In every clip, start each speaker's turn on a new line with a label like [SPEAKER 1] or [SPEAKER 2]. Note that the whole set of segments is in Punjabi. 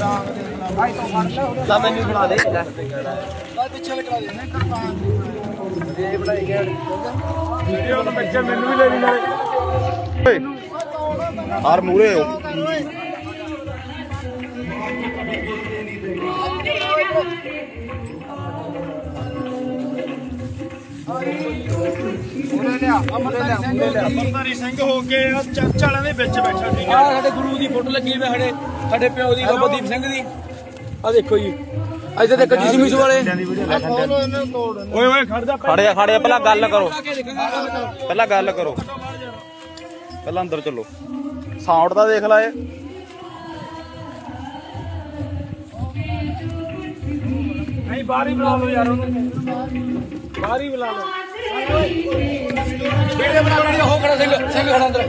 [SPEAKER 1] ਲਾ ਮੈਨੂੰ ਬਣਾ ਦੇ। ਲੈ
[SPEAKER 2] ਵੀਡੀਓ ਮੈਨੂੰ ਵੀ ਲੈ ਲਈ ਨਾਲੇ
[SPEAKER 3] ਆਰ ਮੂਰੇ ਹੋ
[SPEAKER 2] ਅਮਰਤਾਰੀ ਸਿੰਘ ਹੋ ਕੇ ਆ ਚਰਚ ਵਾਲਿਆਂ ਦੇ ਵਿੱਚ ਬੈਠਾ ਠੀਕ
[SPEAKER 4] ਆ ਸਾਡੇ ਗੁਰੂ ਦੀ ਫੋਟੋ ਲੱਗੀ ਹੋਈ ਹੈ ਸਾਡੇ। ਸਾਡੇ ਪਿਓ ਦੀ ਬਾਬਾ ਦੀਪ ਸਿੰਘ ਦੀ। ਆ ਦੇਖੋ ਜੀ। ਇੱਥੇ ਦੇਖੋ ਜੀ ਸਮਿਸ ਵਾਲੇ
[SPEAKER 2] ਓਏ ਓਏ ਖੜ ਜਾ
[SPEAKER 3] ਖੜੇ ਆ ਖੜੇ ਆ ਪਹਿਲਾਂ ਗੱਲ ਕਰੋ। ਪਹਿਲਾਂ ਗੱਲ ਕਰੋ। ਪਹਿਲਾਂ ਅੰਦਰ ਚੱਲੋ। ਸਾਊਂਡ ਤਾਂ ਦੇਖ ਲੈ
[SPEAKER 2] ਨਹੀਂ ਬਾਹਰ ਹੀ ਬੁਲਾ ਲਓ ਯਾਰ ਉਹਨੂੰ। ਬਾਹਰ ਹੀ ਬੁਲਾ ਲਓ।
[SPEAKER 4] ਵੀਡੀਓ ਬਣਾ ਲੈਣੀ ਉਹ ਖੜਾ ਸਿੰਘ ਸਿੰਘ ਖੜਾ ਅੰਦਰ?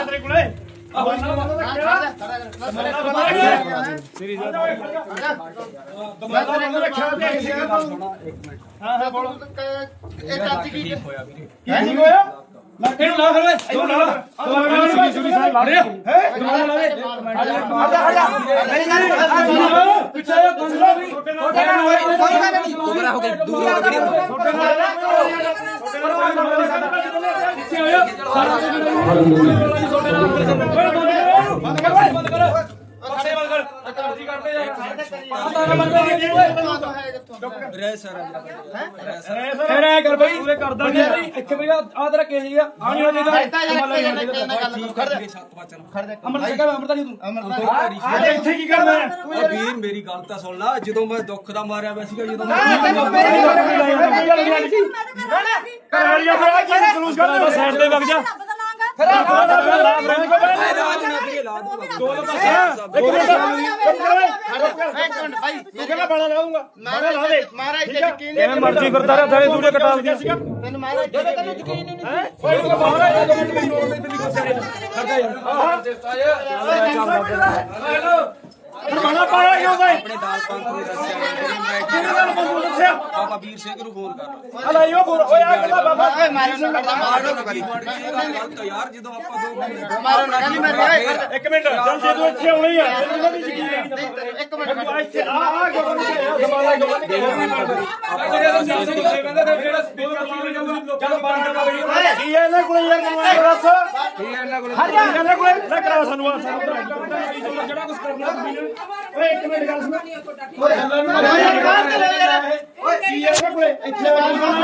[SPEAKER 2] ਹਾਂ ਹਾਂ ਬੋਲੋ।
[SPEAKER 1] ਇਹ ਚਾਚੀ ਕੀ
[SPEAKER 2] ਕੀ ਠੀਕ ਹੋਇਆ?
[SPEAKER 4] ਲੱਗੇ ਨੂੰ ਲਾ ਫਿਰ
[SPEAKER 2] ਤੂੰ ਲਾ ਤੂੰ ਲਾ ਸੁਣੀ ਸੁਣੀ ਸਾਹ ਲਾ ਰਿਹਾ ਹੈ
[SPEAKER 4] ਦੁਬਾਰਾ ਲਾ ਦੇ
[SPEAKER 2] ਪਿੱਛੇ ਆ ਗੰਜਲਾ ਵੀ
[SPEAKER 4] ਦੁਬਾਰਾ ਹੋ ਗਿਆ ਦੂਰ ਹੋ ਗਿਆ
[SPEAKER 2] ਫਿਰ ਐ ਕਰ ਬਈ ਪੂਰੇ ਕਰਦਾ ਨਹੀਂ
[SPEAKER 4] ਇੱਥੇ ਵੀ ਆ ਤੇਰਾ ਕੇਸ ਜੀ ਆ
[SPEAKER 2] ਆਣੀ ਹੋ ਜਾਏਗਾ
[SPEAKER 4] ਅਮਰ ਸਿੰਘ ਅਮਰਤਾ ਜੀ ਤੂੰ
[SPEAKER 2] ਆ ਇੱਥੇ ਕੀ ਕਰਦਾ ਹੈ
[SPEAKER 4] ਓ ਵੀਰ ਮੇਰੀ ਗੱਲ ਤਾਂ ਸੁਣ ਲੈ ਜਦੋਂ ਮੈਂ ਦੁੱਖ ਦਾ ਮਾਰਿਆ ਪਿਆ ਸੀਗਾ ਜਦੋਂ
[SPEAKER 2] ਕਰਾਲੀਆ ਫਿਰ ਆ ਕੀ ਜਲੂਸ ਕਰਦਾ ਸਾਈਡ ਤੇ ਵਗ ਜਾ
[SPEAKER 1] ਇੱਕ ਮਿੰਟ
[SPEAKER 2] ਬਾਣਾ ਲਾਉਂਗਾ ਬਾਣਾ ਲਾ ਦੇ
[SPEAKER 1] ਮਹਾਰਾਜ ਤੇ ਯਕੀਨ
[SPEAKER 2] ਐਵੇਂ ਮਰਜ਼ੀ ਕਰਦਾ ਰਿਹਾ ਥਾਲੇ ਦੂਰੇ ਕਟਾ ਸੀਗਾ
[SPEAKER 1] ਤੈਨੂੰ ਮਹਾਰਾਜ ਤੇ ਤੈਨੂੰ ਯਕੀਨ ਹੀ ਨਹੀਂ
[SPEAKER 2] ਓਏ ਤੂੰ ਬਾਹਰ ਆ ਜਾ ਦੋ ਮਿੰਟ ਮੈਨੂੰ ਤੇ ਨਹੀਂ ਕਰਦਾ ਯਾਰ ਬਾਣਾ ਪਾਇਆ ਕਿਉਂ ਬਈ।
[SPEAKER 4] ਆਪਣੇ ਦਾਲ ਪੰਥ ਨੇ ਦੱਸਿਆ। ਬਾਬਾ ਵੀਰ ਸਿੰਘ ਨੂੰ ਫੋਨ ਕਰ
[SPEAKER 2] ਹਲਾ ਇਹੋ ਬੋਲ ਓਏ ਆ ਕਿਹਦਾ ਬਾਬਾ
[SPEAKER 1] ਓਏ ਮਾਰਨ ਨੂੰ ਕਰਦਾ ਮਾਰਨ ਨੂੰ ਕਰੀ
[SPEAKER 4] ਯਾਰ ਜਦੋਂ ਆਪਾਂ ਦੋ
[SPEAKER 1] ਮਾਰਨ ਨੂੰ ਕਹਿੰਦੀ ਮੈਂ
[SPEAKER 2] ਇੱਕ ਮਿੰਟ ਚੱਲ ਜੇ ਤੂੰ ਇੱਥੇ ਆਉਣੀ ਆ ਤੈਨੂੰ ਯਕੀਨ
[SPEAKER 1] ਇੱਕ ਮਿੰਟ
[SPEAKER 2] ਤੂੰ ਇੱਥੇ ਆ ਆ ਕੀ ਹੈ ਇਹਨਾਂ ਕੋਲੇ ਯਾਰ ਮੈਨੂੰ ਇਹ ਦੱਸ ਕੀ ਹੈ ਇਹਨਾਂ ਕੋਲੇ ਹਟ ਜਾ। ਇਹਨਾਂ ਕੋਲੇ ਲੈ ਕਰਾ ਸਾਨੂੰ ਆ ਸਾਨੂੰ ਜਿਹੜਾ ਕੁਝ ਕਰਨਾ ਓਏ ਇੱਕ ਮਿੰਟ ਗੱਲ ਸੁਣ। ਓਏ ਬਾਹਰ ਤੇ ਲੈ ਯਾਰ ਓਏ ਕੀ ਹੈ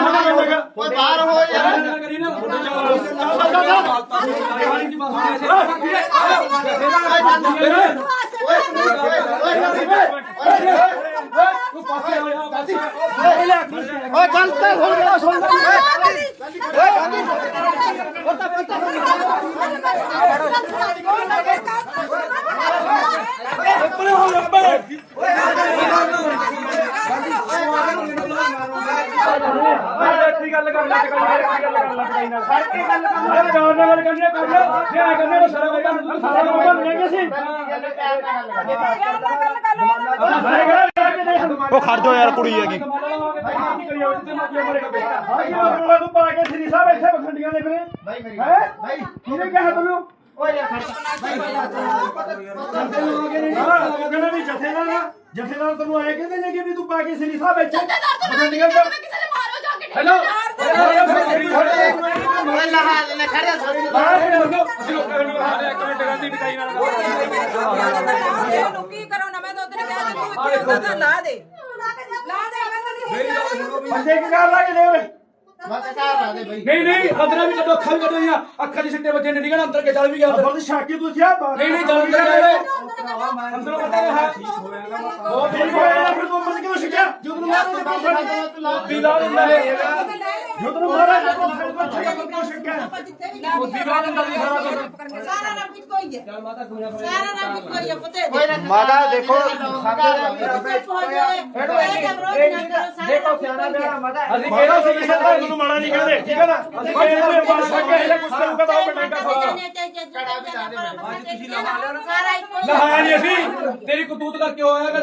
[SPEAKER 2] ਇੱਥੇ
[SPEAKER 1] ਗੱਲ
[SPEAKER 2] ਕੀ ਗੱਲ ਕਰਨਾ ਨਾਲ ਗੱਲ ਕਰਨੀ ਕਰ ਲੈ ਜੇ ਆ ਕਰਨੇ ਤਾਂ ਸਾਰਾ ਸਾਰਾ ਸੀ
[SPEAKER 3] ਉਹ ਖੜ ਜਾਓ ਯਾਰ ਕੁੜੀ ਹੈਗੀ
[SPEAKER 2] ਤੂੰ ਪਾ ਕੇ ਸ੍ਰੀ ਸਾਹਿਬ ਇੱਥੇ ਬਖੰਡੀਆਂ ਦੇ ਫਿਰੇ
[SPEAKER 1] ਭਾਈ ਮੇਰੀ
[SPEAKER 2] ਹੈ
[SPEAKER 1] ਭਾਈ
[SPEAKER 2] ਕਿਹਨੇ ਕਿਹਾ ਤੈਨੂੰ
[SPEAKER 1] ਓਏ ਯਾਰ ਖੜ
[SPEAKER 2] ਹਾਂ ਉਹ ਕਹਿੰਦਾ ਵੀ ਜਥੇਦਾਰ ਨਾ ਜਥੇਦਾਰ ਤੈਨੂੰ ਆਏ ਕਹਿੰਦੇ ਨੇ ਕਿ ਵੀ ਤੂੰ ਪਾ ਕੇ ਸ੍ਰੀ ਸਾਹਿਬ ਇੱਥੇ ਬਖੰਡੀਆਂ ਦਾ ਹੈਲੋ।
[SPEAKER 1] ਓਏ ਲਹਾ ਲੈ ਖੜਿਆ
[SPEAKER 5] ਕੀ ਕਰੋ ਨਾ ਮੈਂ ਤਾਂ ਉਧਰ ਕਿਹਾ ਤੂੰ ਇੱਥੇ ਹੁੰਦਾ ਤਾਂ ਲਾ ਦੇ ਲਾ ਦੇ ਮੈਂ ਤਾਂ ਨਹੀਂ
[SPEAKER 2] ਬੰਦੇ ਕੀ ਕਰ ਲੱਗੇ ਨੇ
[SPEAKER 1] ਮੈਂ ਤਾਂ ਘਰ ਲਾ ਦੇ ਭਾਈ
[SPEAKER 4] ਨਹੀਂ ਨਹੀਂ ਅੰਦਰ ਵੀ ਕੱਢੋ ਅੱਖਾਂ ਵੀ ਕੱਢੋ ਅੱਖਾਂ ਦੇ ਸਿੱਟੇ ਬੱਚੇ ਨੇ ਨਿਕਲ ਅੰਦਰ ਕੇ ਚੱਲ ਵੀ ਗਿਆ ਅੰਦਰ।
[SPEAKER 2] ਬਹੁਤ ਸ਼ਾਕੀ ਤੂੰ ਥਿਆ ਬਾਹਰ
[SPEAKER 4] ਨਹੀਂ ਨਹੀਂ ਚੱਲ ਅੰਦਰ ਗਏ
[SPEAKER 2] ਅੰਦਰੋਂ ਕੱਢਿਆ ਹੈ ਬਹੁਤ ਠੀਕ ਹੋਇਆ ਫਿਰ ਤੂੰ ਅੰਦਰ ਕਿਉਂ ਸਿੱਖਿਆ ਜਦੋਂ ਮਾਰੋ ਤੇ
[SPEAKER 1] ਲਾ
[SPEAKER 2] ਵੀ ਲਾ ਦਿੰਦਾ ਹੈ ਜਦੋਂ ਨੂੰ ਮਾਰਾ
[SPEAKER 5] ਆਪਾਂ ਜਿੱਥੇ ਵੀ ਜਾਂਦੇ ਆ ਸਾਰਾ ਰੱਬ ਇੱਕੋ ਹੀ ਹੈ। ਸਾਰਾ ਰੱਬ ਇੱਕੋ ਹੀ ਹੈ ਪਤੇ।
[SPEAKER 1] ਮਾਤਾ ਦੇਖੋ
[SPEAKER 5] ਦੇਖੋ ਸਿਆਣਾ ਬਿਆਣਾ ਮਤਾ
[SPEAKER 2] ਅਸੀਂ ਕਿਹੜਾ ਸੀ ਕਿਸੇ ਦਾ ਤੁਹਾਨੂੰ ਮਾੜਾ ਨਹੀਂ ਕਹਿੰਦੇ ਠੀਕ ਹੈ ਨਾ? ਅਸੀਂ ਕਹਿੰਦੇ ਬਸ ਇਹ ਕੁਝ ਕਰੂਗਾ ਤਾਂ ਉਹ ਬਟਾਂਗਾ
[SPEAKER 5] ਸਾਰਾ ਇੱਕੋ ਹੀ
[SPEAKER 4] ਲਹਾਇਆ ਨਹੀਂ ਅਸੀਂ ਤੇਰੀ ਕਤੂਤ ਕਰਕੇ ਹੋਇਆ ਕਿ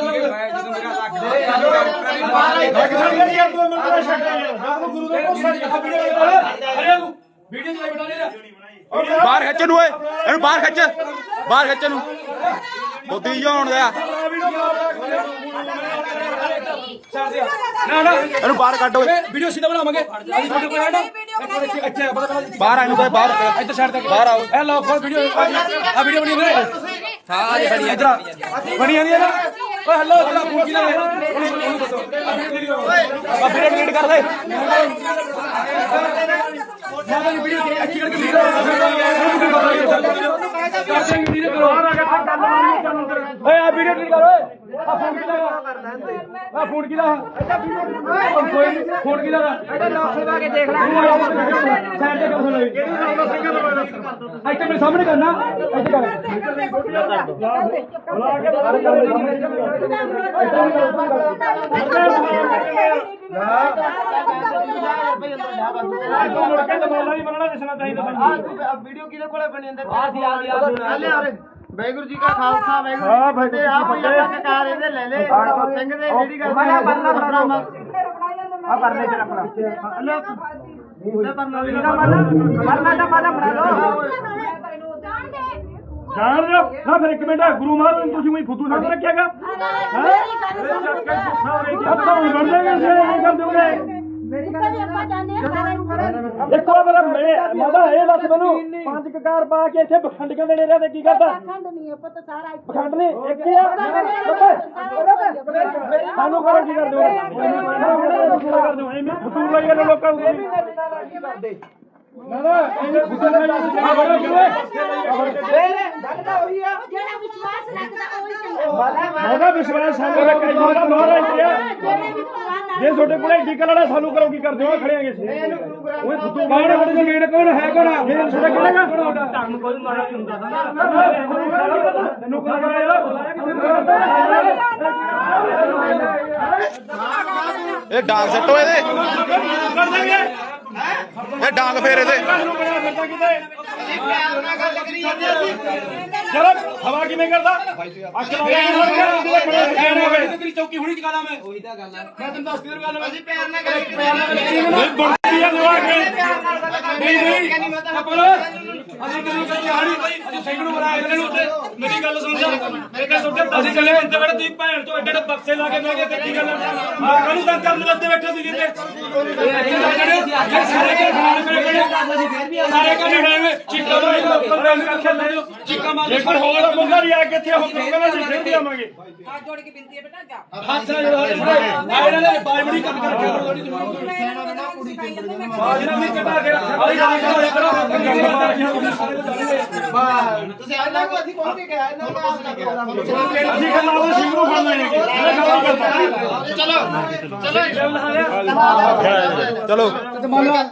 [SPEAKER 2] ਯਾਰ ਤੂੰ ਮੈਨੂੰ ਬੜਾ ਸ਼ੱਕ ਹੈ ਯਾਰ ਗੁਰੂ ਦੇ ਕੋਲ ਸਾਡੀ
[SPEAKER 4] ਅਰੇ ਤੂੰ ਵੀਡੀਓ ਚ ਬਣਾ ਲੈ
[SPEAKER 3] ਬਾਹਰ ਖਿੱਚ ਨੂੰ ਓਏ ਇਹਨੂੰ ਬਾਹਰ ਖਿੱਚ ਬਾਹਰ ਖਿੱਚ ਨੂੰ। ਬੁੱਧੀ ਜਾਉਣ ਦਿਆ
[SPEAKER 4] ਨਾ ਨਾ।
[SPEAKER 3] ਇਹਨੂੰ ਬਾਹਰ ਕੱਢ। ਓਏ
[SPEAKER 4] ਵੀਡੀਓ ਸਿੱਧਾ ਬਣਾਵਾਂਗੇ।
[SPEAKER 3] ਬਾਹਰ ਆ ਇਹਨੂੰ ਕਹੇ ਬਾਹਰ
[SPEAKER 4] ਇੱਧਰ ਸਾਈਡ ਤੇ ਬਾਹਰ ਆਓ। ਇਹ ਲਓ ਫੋਨ ਵੀਡੀਓ ਆ ਵੀਡੀਓ ਬਣੀ ਹੋਈ। ਹੈ ਸਾਰੇ ਬਣੀ ਇੱਧਰ ਬਣੀ ਜਾਂਦੀ ਹੈ ਨਾ। ਓਏ ਹਲੋ ਤੇਰਾ ਫੋਨ ਕਿਹਦਾ ਹੈ ਉਹਨੂੰ ਦੱਸੋ। ਆ ਵੀਡੀਓ ਡਿਲੀਟ ਕਰ ਦੇ। ਮਾਤਾ ਦੀ ਵੀਡੀਓ ਅੱਛੀ ਕਰਕੇ ਵੀਡੀਓ ਓਏ ਆ ਵੀਡੀਓ ਡਿਲੀਟ ਕਰ ਓਏ? ਆ ਫੋਨ ਕਿਹਦਾ ਆ ਫੋਨ ਕਿਹਦਾ ਕੋਈ ਫੋਨ ਕਿਹਦਾ ਇਹਦਾ ਲੋਕ ਲਗਾ ਕੇ ਦੇਖ ਲੈ ਸਾਈਡ ਤੇ ਸੁਣ ਲਈ ਇੱਥੇ ਮੇਰੇ ਸਾਹਮਣੇ ਕਰਨਾ ਇੱਥੇ ਕਰ
[SPEAKER 2] ਤੂੰ ਮੁੜ ਕੇ ਦਮਾਲਾ ਨਹੀਂ ਬਣਨਾ ਦਿਸਣਾ ਚਾਹੀਦਾ
[SPEAKER 1] ਵੀਡੀਓ ਕਿਹਦੇ ਕੋਲੇ ਬਣੀ ਜਾਂਦੇ ਆ? ਜੀ ਆ? ਜੀ ਆ ਵਾਹਿਗੁਰੂ ਜੀ ਕਾ ਖਾਲਸਾ ਵਾਹਿਗੁਰੂ
[SPEAKER 2] ਹਾਂ,
[SPEAKER 1] ਜੀ ਫਤਿਹ। ਆ ਕੋਈ ਆਪਾਂ ਕਕਾਰ ਇਹਦੇ ਲੈ ਲੈ ਸਿੰਘ ਦੇ ਜਿਹੜੀ ਗੱਲ ਆ ਪਰਨਾ ਫੜਾ ਆ ਪਰਨੇ। ਤੇ ਰੱਖਣਾ ਹਲੋ। ਉਹਦਾ ਪਰਨਾ ਪਰਨਾ ਤਾਂ ਮਾਦਾ ਫੜਾ ਲਓ।
[SPEAKER 2] ਜਾਣ ਦਿਓ। ਨਾ ਫਿਰ ਇੱਕ ਮਿੰਟ ਗੁਰੂ ਮਹਾਰਾਜ ਨੂੰ ਤੁਸੀਂ ਕੋਈ ਫੁੱਦੂ ਸਮਝ ਰੱਖਿਆਗਾ। ਆਪਾਂ ਨੂੰ ਬਣ ਜਾਏਗਾ ਸੇ ਇਹ ਕਰ ਦੋਗੇ ਇੱਕ ਵਾਰ ਮੈਂ ਮਾਦਾ ਇਹ ਦੱਸ ਮੈਨੂੰ ਪੰਜ ਕਕਾਰ ਪਾ ਕੇ ਇੱਥੇ ਬਖੰਡੀਆਂ ਦੇ ਡੇਰਿਆਂ ਤੇ ਕੀ ਕਰਦਾ ਬਖੰਡ ਨੇ ਇੱਕ ਹੀ ਆ ਸਾਨੂੰ ਕਰੋ ਕੀ ਕਰ ਦਿਓ ਕਰ ਦਿਓ ਐਵੇਂ ਫਤੂਰ ਲਾਈ ਜਾਂਦੇ ਲੋਕਾਂ ਨੂੰ ਨਾ ਨਾ ਇਹ ਫਤੂਰ ਲਾਈ ਜਾਂਦੇ ਆ ਬੜਾ ਕਿਵੇਂ ਉਹਦਾ ਵਿਸ਼ਵਾਸ ਸਾਨੂੰ ਰੱਖਿਆ ਜਿਹੜਾ ਮਹਾਰਾਜ ਤੇ ਆ ਜੇ ਤੁਹਾਡੇ ਕੋਲ ਏਡੀ ਕਲੜਾ ਸਾਨੂੰ ਕਰੋ ਕੀ ਕਰਦੇ? ਹੋ ਖੜੇ ਆਂਗੇ ਸੀ। ਓਏ ਫੁੱਟੂ ਬਾਹਰ ਸਾਡੇ ਦੇ ਗੇੜ ਕੌਣ ਹੈ ਕੌਣ ਇਹ ਤੁਹਾਡਾ ਕਿਹੜਾ ਗਾ ਤੁਹਾਨੂੰ ਕੋਈ ਮਾਰਾ ਨਹੀਂ ਹੁੰਦਾ ਤੈਨੂੰ ਕੋਈ
[SPEAKER 3] ਇਹ ਡਾਂਗ ਸੱਟੋ ਇਹਦੇ।
[SPEAKER 2] ਕਰ ਦਾਂਗੇ
[SPEAKER 3] ਇਹ ਡਾਂਗ ਫੇਰ ਇਹਦੇ।
[SPEAKER 2] ਬਣਾ ਚਲੋ ਹਵਾ ਕਿਵੇਂ ਕਰਦਾ? ਅੱਖ ਲਾ ਕੇ ਬੜੇ ਸਿਆਣੇ ਹੋ ਗਏ
[SPEAKER 4] ਤੇਰੀ ਚੌਕੀ ਹੁਣੀ ਚਕਾ ਦਾਂ ਮੈਂ। ਉਹੀ ਤਾਂ ਗੱਲ ਆ। ਮੈਂ ਤੈਨੂੰ ਦੱਸ ਦੀ ਗੱਲ। ਮੈਂ
[SPEAKER 1] ਪਿਆਰ ਨਾਲ ਗੱਲ ਪਿਆਰ ਨਾਲ
[SPEAKER 2] ਨਹੀਂ ਬੁੜਤੀ ਆ ਲਵਾ ਕੇ
[SPEAKER 4] ਨਹੀਂ ਨਹੀਂ। ਆਪਾਂ ਅਸੀਂ ਤੈਨੂੰ ਕਹੀ ਹਾਣੀ ਅਸੀਂ ਨੂੰ ਮਰਾਇਆ ਇਹਨਾਂ ਨੂੰ ਉੱਤੇ ਮੇਰੀ ਗੱਲ ਸੁਣ ਜਾ। ਮੇਰੇ ਕੋਲ ਸੁਣ ਅਸੀਂ ਚੱਲੇ ਬੰਦੇ ਬੜੇ ਤੁਸੀਂ ਭੈਣ ਚੋਂ ਐਡੇ ਐਡੇ ਬਕਸੇ ਲਾ ਕੇ ਬਹਿ ਤੇ ਕੀ ਗੱਲ। ਆ ਕਾਹਨੂੰ ਤਾਂ ਕਰਨ ਵਾਸਤੇ ਬੈਠੇ ਤੁਸੀਂ ਇੱਥੇ?
[SPEAKER 2] ਜੇਕਰ ਹੋਰ ਮੁੰਡਾ ਵੀ ਆ ਹੋ ਕਹਿੰਦਾ ਜੀ ਫਿਰ ਆਵਾਂਗੇ
[SPEAKER 5] ਹੱਥ ਜੋੜ ਕੇ ਬੇਨਤੀ ਹੈ ਬੇਟਾ ਜਾ
[SPEAKER 4] ਹੱਥ ਨਾਲ ਜਿਹੜਾ ਸਾਡੇ ਆ ਇਹਨਾਂ ਨੇ ਬਾਜਮੜੀ ਕੰਮ ਕਰਕੇ ਥੋੜੀ ਬਾਜਨਾ ਵੀ ਕੱਢਾ ਕੇ ਆਈ
[SPEAKER 1] ਤੁਸੀਂ ਇਹਨਾਂ ਕੋ ਅਸੀਂ ਪਹੁੰਚ ਕੇ ਗਿਆ ਇਹਨਾਂ ਨੂੰ
[SPEAKER 2] ਅਸੀਂ ਕਹਿੰਦਾ ਉਹ ਸਿੰਘ ਨੂੰ ਫੜ ਲੈਣਗੇ
[SPEAKER 1] ਚਲੋ ਚਲੋ
[SPEAKER 3] ਚਲੋ
[SPEAKER 4] ਤੇ ਮੰਨ ਲਾ